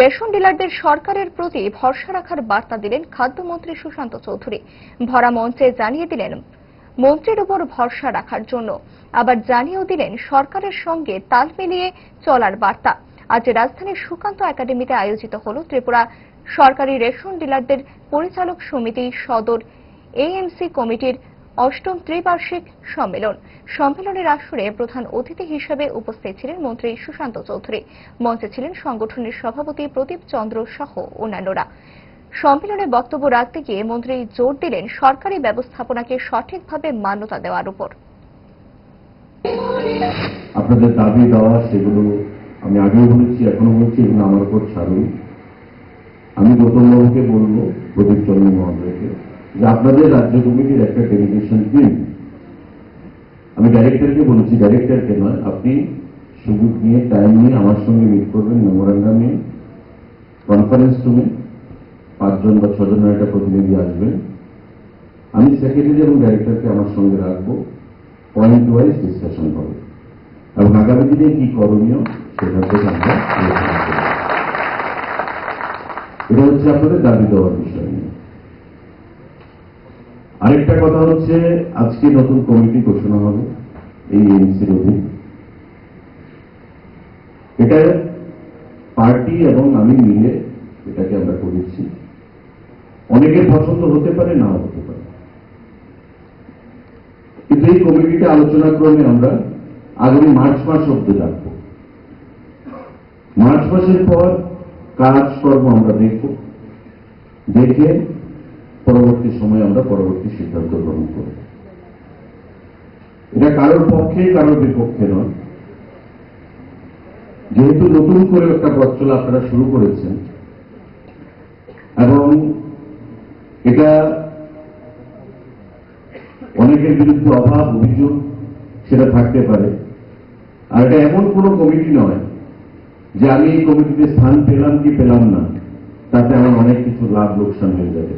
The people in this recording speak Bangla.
রেশন ডিলারদের সরকারের প্রতি ভরসা রাখার বার্তা দিলেন খাদ্যমন্ত্রী সুশান্ত চৌধুরী। ভরা মঞ্চে জানিয়ে দিলেন, মন্ত্রীর উপর ভরসা রাখার জন্য। আবার জানিয়েও দিলেন, সরকারের সঙ্গে তাল মিলিয়ে চলার বার্তা। আজ রাজধানীর সুকান্ত একাডেমিতে আয়োজিত হল ত্রিপুরা সরকারি রেশন ডিলারদের পরিচালক সমিতি সদর এএমসি কমিটির অষ্টম ত্রিবার্ষিক সম্মেলন। সম্মেলনের আসরে প্রধান অতিথি হিসেবে উপস্থিত ছিলেন মন্ত্রী সুশান্ত চৌধুরী। মঞ্চে ছিলেন সংগঠনের সভাপতি প্রদীপ চন্দ্র সহ অন্যান্যরা। সম্মেলনে বক্তব্য রাখতে গিয়ে মন্ত্রী জোর দিলেন সরকারি ব্যবস্থাপনাকে সঠিকভাবে মান্যতা দেওয়ার উপর। আপনাদের দাবি দেওয়া, সেগুলো আমি আগেও বলেছি, এখনও বলছি, এগুলো আমার উপর ছাড়ুন। আমি গৌতমবাবুকে বলব, প্রদীপ চন্দ্র মহোদয়কে। যে আপনাদের রাজ্য কমিটির একটা ডেলিগেশন দিন আমি ডাইরেক্টরকে বলেছি ডাইরেক্টরকে নয়, আপনি সুযোগ নিয়ে টাইম নিয়ে আমার সঙ্গে মিট করবেন মেমোরান্ডাম কনফারেন্স রুমে পাঁচজন বা ছজনের একটা প্রতিনিধি আসবেন। আমি সেক্রেটারি এবং ডাইরেক্টরকে আমার সঙ্গে রাখব। পয়েন্ট ওয়াইজ ডিসকাশন হবে। এবং আগামী দিনে কি করণীয়, সেটা থেকে আমরা এটা হচ্ছে আপনাদের দাবি দেওয়ার বিষয়। আরেকটা কথা হচ্ছে, আজকে নতুন কমিটি ঘোষণা হবে এই এনসির অধীন। এটা পার্টি এবং আমি মিলে এটাকে আমরা করেছি। অনেকের পছন্দ হতে পারে, নাও হতে পারে। কিন্তু এই কমিটিতে আলোচনা ক্রমে আমরা আগামী মার্চ মাস অব্দি রাখব। মার্চ মাসের পর কাজকর্ম আমরা দেখব। দেখে পরবর্তী সময়ে আমরা পরবর্তী সিদ্ধান্ত গ্রহণ করব এটা কারোর পক্ষে কারোর বিপক্ষে নয়। যেহেতু নতুন করে একটা পথ চলা আপনারা শুরু করেছেন, এবং এটা অনেকের বিরুদ্ধে অভাব, অভিযোগ সেটা থাকতে পারে। আর এটা এমন কোনো কমিটি নয় যে আমি এই কমিটিতে স্থান পেলাম কি পেলাম না, তাতে আমার অনেক কিছু লাভ, লোকসান হয়ে যাবে।